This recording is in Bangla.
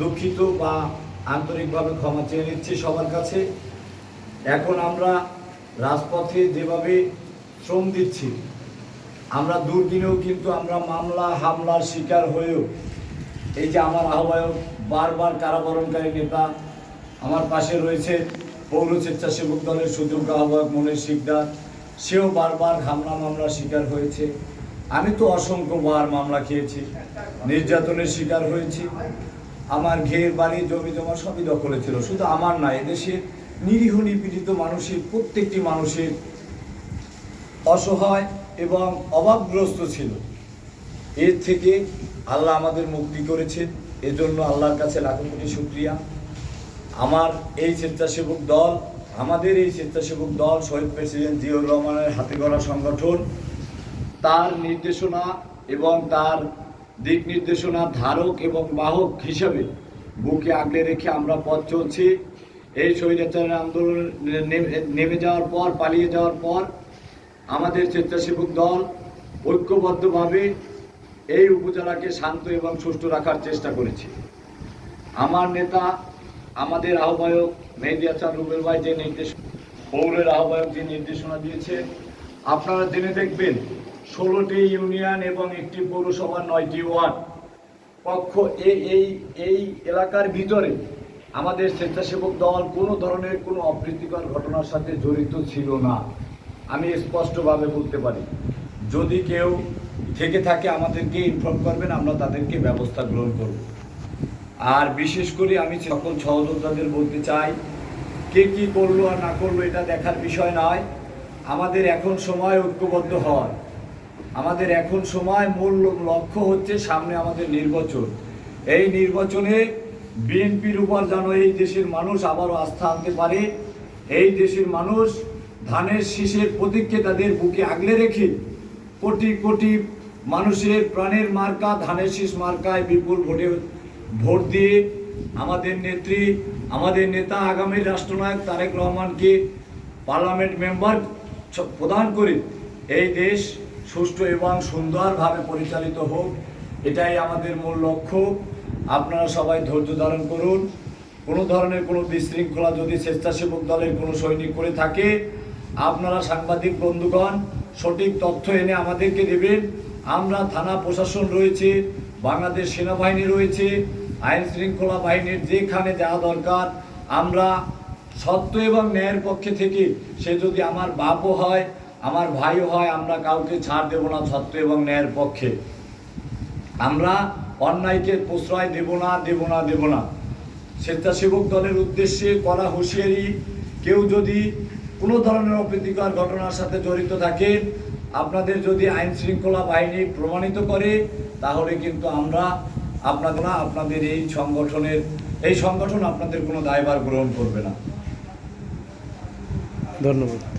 দুঃখিত বা আন্তরিকভাবে ক্ষমা চেয়ে নিচ্ছি সবার কাছে। এখন আমরা রাজপথে যেভাবে শ্রম দিচ্ছি, আমরা দুর্দিনেও কিন্তু আমরা মামলা, হামলার শিকার হয়েও এই যে আমার আহ্বায়ক বারবার কারাবরণকারী নেতা আমার পাশে রয়েছে, পৌর স্বেচ্ছাসেবক দলের সুযোগ্য আহ্বায়ক মনের শিকদার, সেও বারবার হামলা, মামলার শিকার হয়েছে। আমি তো অসংখ্য বার মামলা খেয়েছি, নির্যাতনের শিকার হয়েছি। আমার ঘের বাড়ি, জমি জমা সবই দখলে ছিল। শুধু আমার না এদেশের নিরীহ, নিপীড়িত মানুষের, প্রত্যেকটি মানুষের অসহায় এবং অভাবগ্রস্ত ছিল। এর থেকে আল্লাহ আমাদের মুক্তি করেছেন। এজন্য আল্লাহর কাছে লাখো কোটি শুক্রিয়া। আমার এই স্বেচ্ছাসেবক দল, আমাদের এই স্বেচ্ছাসেবক দল, শহীদ প্রেসিডেন্ট জিয়াউর রহমানের হাতে গড়া সংগঠন, তার নির্দেশনা এবং তার দিক নির্দেশনা ধারক এবং বাহক হিসাবে বুকে আগলে রেখে আমরা পথ চলছি। এই স্বৈরাচারের আন্দোলন নেমে- নেমে যাওয়ার পর, পালিয়ে যাওয়ার পর আমাদের স্বেচ্ছাসেবক দল ঐক্যবদ্ধভাবে এই উপজেলাকে শান্ত এবং সুষ্ঠু রাখার চেষ্টা করেছে। আমার নেতা, আমাদের আহ্বায়ক মেহেদি হাসান রুবেল ভাই যে নির্দেশ পৌরের আহ্বায়ক যে নির্দেশনা দিয়েছে, আপনারা জেনে দেখবেন ষোলোটি ইউনিয়ন এবং একটি পৌরসভার নয়টি ওয়ার্ড। পক্ষ এই এই এই এলাকার ভিতরে আমাদের স্বেচ্ছাসেবক দল কোনো ধরনের কোনো অপ্রীতিকর ঘটনার সাথে জড়িত ছিল না। আমি স্পষ্টভাবে বলতে পারি, যদি কেউ থেকে থাকে আমাদেরকে ইনফর্ম করবেন, আমরা তাদেরকে ব্যবস্থা গ্রহণ করব। আর বিশেষ করে আমি সকল সহযোদ্ধাদের বলতে চাই, কে কী করল আর না করল এটা দেখার বিষয় নয়। আমাদের এখন সময় ঐক্যবদ্ধ হওয়ার। আমাদের এখন সময় মূল লক্ষ্য হচ্ছে সামনে আমাদের নির্বাচন। এই নির্বাচনে বিএনপির উপর যেন এই দেশের মানুষ আবারও আস্থা আনতে পারে, এই দেশের মানুষ ধানের শীষের প্রতীককে তাদের বুকে আগলে রেখে কোটি কোটি মানুষের প্রাণের মার্কা, ধানের শীষ মার্কায় বিপুল ভোটে ভোট দিয়ে আমাদের নেত্রী, আমাদের নেতা আগামী রাষ্ট্রনায়ক তারেক রহমানকে পার্লামেন্ট মেম্বার প্রদান করে এই দেশ সুষ্ঠু এবং সুন্দরভাবে পরিচালিত হোক, এটাই আমাদের মূল লক্ষ্য। আপনারা সবাই ধৈর্য ধারণ করুন। কোনো ধরনের কোনো বিশৃঙ্খলা যদি স্বেচ্ছাসেবক দলের কোনো সৈনিক করে থাকে, আপনারা সাংবাদিক বন্ধুগণ, সঠিক তথ্য এনে আমাদেরকে দেবেন। আমরা থানা প্রশাসন রয়েছে, বাংলাদেশ সেনাবাহিনী রয়েছে, আইন শৃঙ্খলা বাহিনীর যেখানে যাওয়া দরকার, আমরা সত্য এবং ন্যায়ের পক্ষে থেকে সে যদি আমার বাপও হয় আমার ভাইও হয়, আমরা কাউকে ছাড় দেব না সত্য এবং ন্যায়ের পক্ষে। আমরা অন্যায়কে প্রশ্রয় দেব না দেব না দেব না। স্বেচ্ছাসেবক দলের উদ্দেশ্যে করা হুঁশিয়ারি, কেউ যদি কোনো ধরনের অপ্রীতিকর ঘটনার সাথে জড়িত থাকে, আপনাদের যদি আইন শৃঙ্খলা বাহিনী প্রমাণিত করে, তাহলে কিন্তু আমরা আপনাদের না, আপনাদের এই সংগঠনের, এই সংগঠন আপনাদের কোনো দায়ভার গ্রহণ করবে না। ধন্যবাদ।